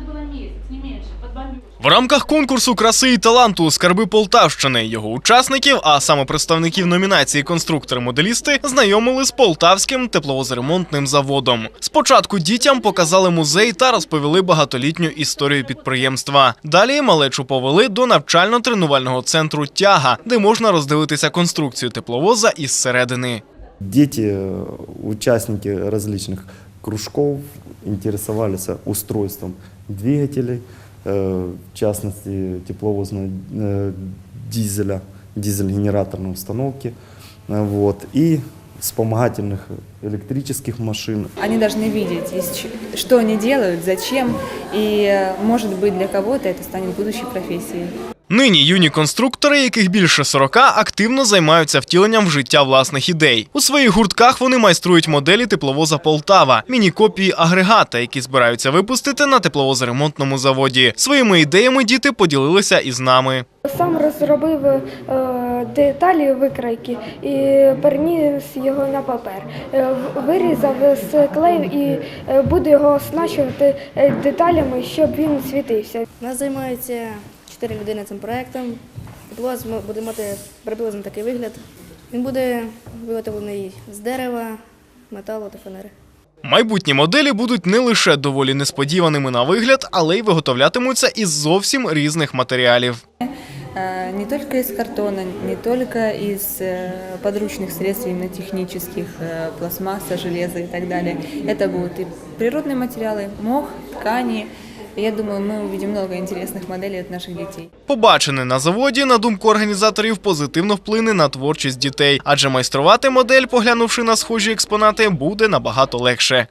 это было месяц, не меньше, под бомбежкой. В рамках конкурсу краси і таланту Скарби Полтавщини його учасників, а саме представників номінації конструктори-моделісти, знайомили з полтавським тепловозремонтним заводом. Спочатку дітям показали музей та розповіли багатолітню історію підприємства. Далі малечу повели до навчально-тренувального центру Тяга, де можна роздивитися конструкцію тепловоза із середини. Дети, э, участники различных кружков, интересовались устройством двигателей, э, в частности тепловозного э, дизеля, дизель-генераторной установки, э, вот, и вспомогательных электрических машин. Они должны видеть, из ч- что они делают, зачем, и, э, может быть, для кого-то это станет будущей профессией. Нині юні конструктори, яких більше 40, активно займаються втіленням в життя власних ідей. У своїх гуртках вони майструють моделі тепловоза Полтава, міні-копії агрегата, які збираються випустити на тепловозоремонтному заводі. Своїми ідеями діти поділилися із нами. Сам розробив е, деталі викрайки і переніс його на папер. Е, Вирізав, склеїв і е, буду його оснащувати деталями, щоб він світився. Нас займаються чотири людини цим проектом. Тепловоз м- буде мати приблизно такий вигляд. Він буде виготовлений з дерева, металу та фанери. Майбутні моделі будуть не лише доволі несподіваними на вигляд, але й виготовлятимуться із зовсім різних матеріалів. Э, Не только из картона, не только из э, подручных средств именно технических, э, пластмасса, железа и так далее. Это будут и природные материалы, мох, ткани. Я думаю, ми увидим много інтересних моделей від наших дітей. Побачене на заводі, на думку організаторів, позитивно вплине на творчість дітей, адже майструвати модель, поглянувши на схожі експонати, буде набагато легше.